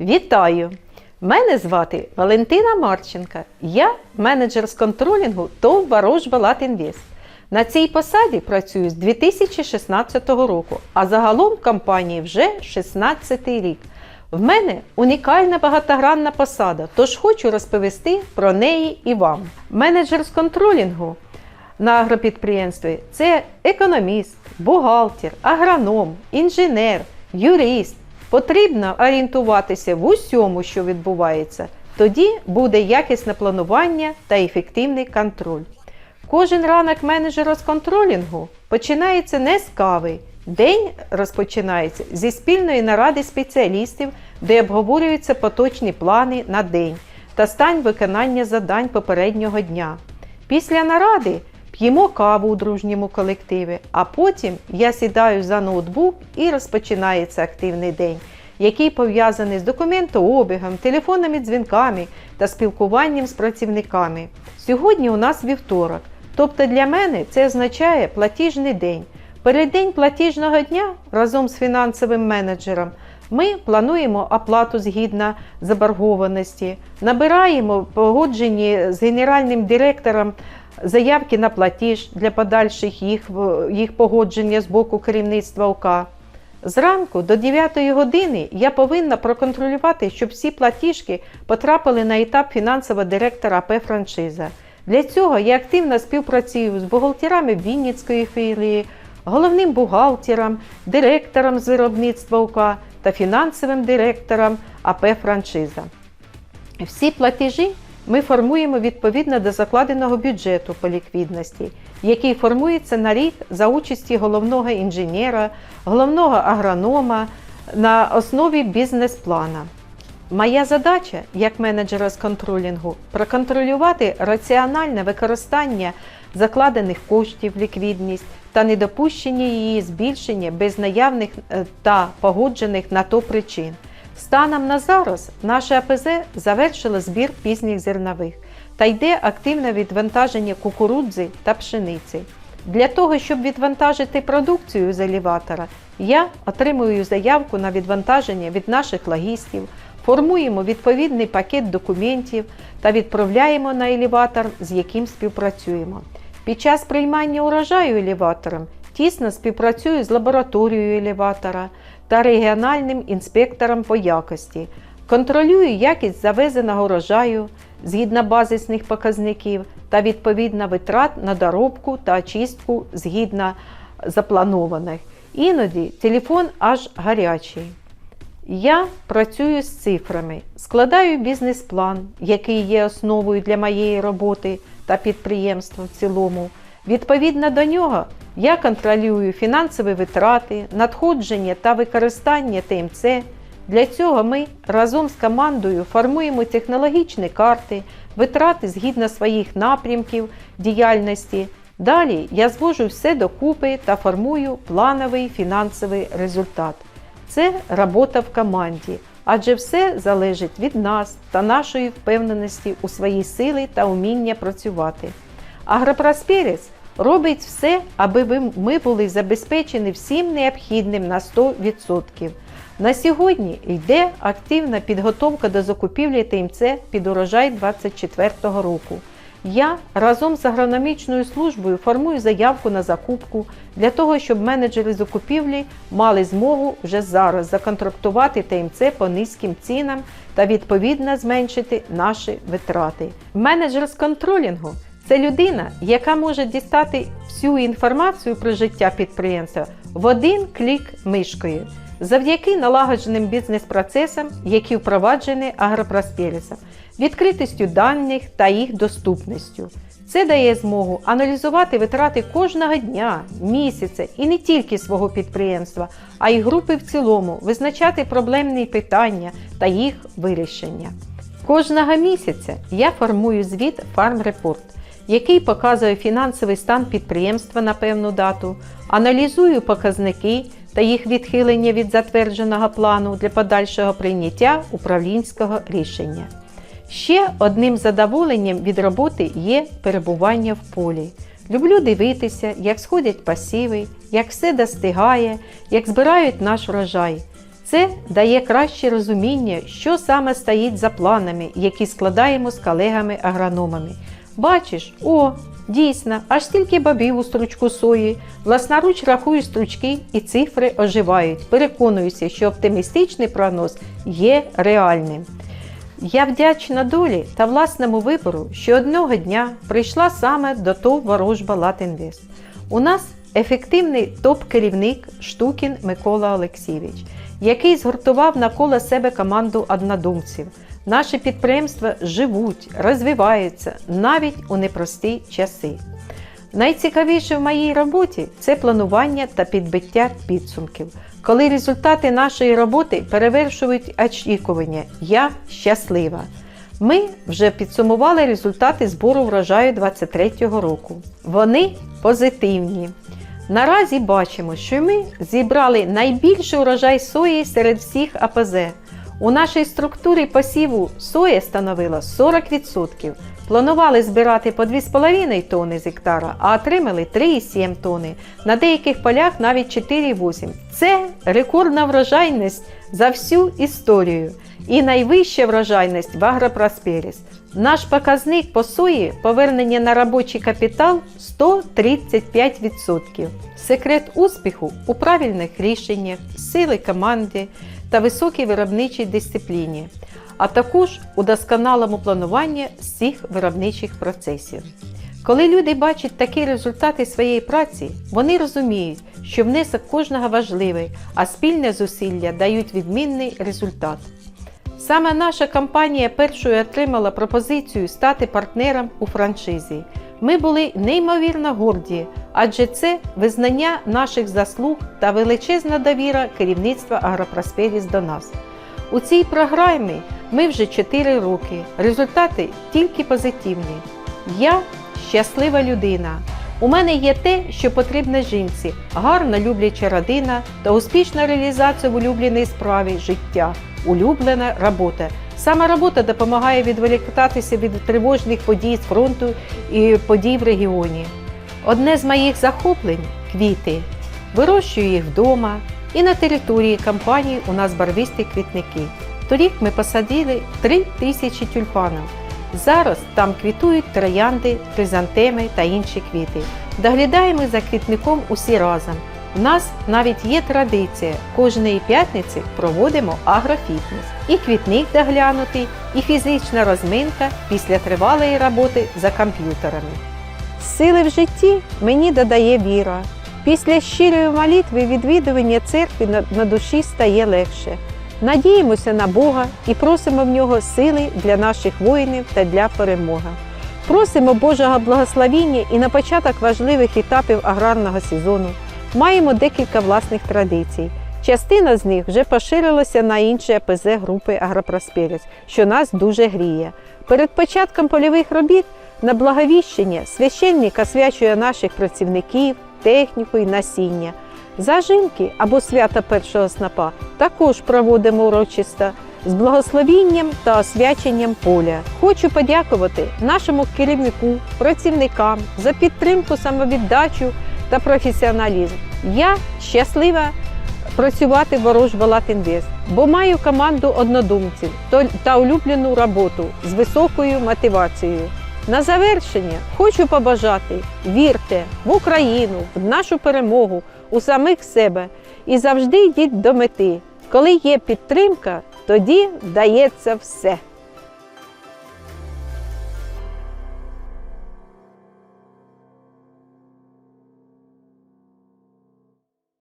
Вітаю! Мене звати Валентина Марченка. Я менеджер з контролінгу ТОВ Ворожба Латінвест. На цій посаді працюю з 2016 року, а загалом в компанії вже 16 рік. В мене унікальна багатогранна посада, тож хочу розповісти про неї і вам. Менеджер з контролінгу на агропідприємстві це економіст, бухгалтер, агроном, інженер, юрист. Потрібно орієнтуватися в усьому, що відбувається. Тоді буде якісне планування та ефективний контроль. Кожен ранок менеджера з контролінгу починається не з кави. День розпочинається зі спільної наради спеціалістів, де обговорюються поточні плани на день та стан виконання завдань попереднього дня. Після наради п'ємо каву у дружньому колективі, а потім я сідаю за ноутбук і розпочинається активний день, який пов'язаний з документообігом, телефонними дзвінками та спілкуванням з працівниками. Сьогодні у нас вівторок, тобто для мене це означає платіжний день. Переддень платіжного дня разом з фінансовим менеджером ми плануємо оплату згідно заборгованості, набираємо погоджені з генеральним директором заявки на платіж для подальших їх, їх погодження з боку керівництва ОК. Зранку до 9 години я повинна проконтролювати, щоб всі платіжки потрапили на етап фінансового директора АП франшиза. Для цього я активно співпрацюю з бухгалтерами Вінницької філії, головним бухгалтером, директором з виробництва УК та фінансовим директором АП франшиза. Всі платежі ми формуємо відповідно до закладеного бюджету по ліквідності, який формується на рік за участі головного інженера, головного агронома на основі бізнес-плана. Моя задача як менеджера з контролінгу проконтролювати раціональне використання закладених коштів ліквідність та недопущення її збільшення без наявних е, та погоджених на то причин. Станом на зараз наше АПЗ завершило збір пізніх зернових та йде активне відвантаження кукурудзи та пшениці. Для того, щоб відвантажити продукцію з елеватора, я отримую заявку на відвантаження від наших логістів, формуємо відповідний пакет документів та відправляємо на елеватор, з яким співпрацюємо. Під час приймання урожаю елеватором тісно співпрацюю з лабораторією елеватора та регіональним інспектором по якості. Контролюю якість завезеного урожаю згідно базисних показників та відповідно витрат на доробку та очистку згідно запланованих. Іноді телефон аж гарячий. Я працюю з цифрами, складаю бізнес-план, який є основою для моєї роботи та підприємства в цілому. Відповідно до нього, я контролюю фінансові витрати, надходження та використання ТМЦ. Для цього ми разом з командою формуємо технологічні карти, витрати згідно своїх напрямків діяльності. Далі я звожу все докупи та формую плановий фінансовий результат. Це робота в команді, адже все залежить від нас та нашої впевненості у своїй сили та уміння працювати. Агропросперіс робить все, аби ми були забезпечені всім необхідним на 100%. На сьогодні йде активна підготовка до закупівлі ТМЦ під урожай 2024 року. Я разом з агрономічною службою формую заявку на закупку для того, щоб менеджери закупівлі мали змогу вже зараз законтрактувати ТМЦ по низьким цінам та відповідно зменшити наші витрати. Менеджер з контролінгу це людина, яка може дістати всю інформацію про життя підприємства в один клік мишкою завдяки налагодженим бізнес-процесам, які впроваджені агропросперісом, відкритістю даних та їх доступністю. Це дає змогу аналізувати витрати кожного дня, місяця і не тільки свого підприємства, а й групи в цілому, визначати проблемні питання та їх вирішення. Кожного місяця я формую звіт Farm Report, який показує фінансовий стан підприємства на певну дату, аналізую показники та їх відхилення від затвердженого плану для подальшого прийняття управлінського рішення. Ще одним задоволенням від роботи є перебування в полі. Люблю дивитися, як сходять пасіви, як все достигає, як збирають наш врожай. Це дає краще розуміння, що саме стоїть за планами, які складаємо з колегами-агрономами. Бачиш, о, дійсно, аж стільки бабів у стручку сої. Власноруч рахую стручки і цифри оживають. Переконуюся, що оптимістичний прогноз є реальним. Я вдячна долі та власному вибору, що одного дня прийшла саме до ТОВ Ворожба Латинвест. У нас ефективний топ-керівник Штукін Микола Олексійович, який згуртував навколо себе команду однодумців. Наші підприємства живуть, розвиваються навіть у непрості часи. Найцікавіше в моїй роботі це планування та підбиття підсумків. Коли результати нашої роботи перевершують очікування, я щаслива. Ми вже підсумували результати збору врожаю 2023 року. Вони позитивні. Наразі бачимо, що ми зібрали найбільший урожай сої серед всіх АПЗ. У нашій структурі посіву соя становила 40%. Планували збирати по 2,5 тонни з гектара, а отримали 3,7 тонни. На деяких полях навіть 4,8. Це рекордна врожайність за всю історію і найвища врожайність в Агропросперіс. Наш показник по сої повернення на робочий капітал 135%. Секрет успіху у правильних рішеннях, сили команди та високій виробничій дисципліні, а також у досконалому плануванні всіх виробничих процесів. Коли люди бачать такі результати своєї праці, вони розуміють, що внесок кожного важливий, а спільне зусилля дають відмінний результат. Саме наша компанія першою отримала пропозицію стати партнером у франшизі. Ми були неймовірно горді, адже це визнання наших заслуг та величезна довіра керівництва Агропросперіс до нас. У цій програмі ми вже 4 роки. Результати тільки позитивні. Я щаслива людина. У мене є те, що потрібно жінці: гарна любляча родина та успішна реалізація в улюбленій справі життя, улюблена робота. Саме робота допомагає відволіктатися від тривожних подій з фронту і подій в регіоні. Одне з моїх захоплень квіти. Вирощую їх вдома і на території компанії у нас барвисті квітники. Торік ми посадили 3 тисячі тюльпанів. Зараз там квітують троянди, хризантеми та інші квіти. Доглядаємо за квітником усі разом. У нас навіть є традиція. Кожної п'ятниці проводимо агрофітнес. І квітник доглянутий, і фізична розминка після тривалої роботи за комп'ютерами. Сили в житті мені додає віра. Після щирої молитви відвідування церкви на, душі стає легше. Надіємося на Бога і просимо в нього сили для наших воїнів та для перемоги. Просимо Божого благословіння і на початок важливих етапів аграрного сезону. Маємо декілька власних традицій. Частина з них вже поширилася на інші АПЗ групи Агропросперіс, що нас дуже гріє. Перед початком польових робіт на благовіщення священник освячує наших працівників, техніку і насіння. Зажинки або свята першого снопа також проводимо урочисто з благословінням та освяченням поля. Хочу подякувати нашому керівнику, працівникам за підтримку, самовіддачу та професіоналізм. Я щаслива працювати в Ворожба Латинвест, бо маю команду однодумців та улюблену роботу з високою мотивацією. На завершення хочу побажати вірте в Україну, в нашу перемогу, у самих себе і завжди йдіть до мети. Коли є підтримка, тоді вдається все.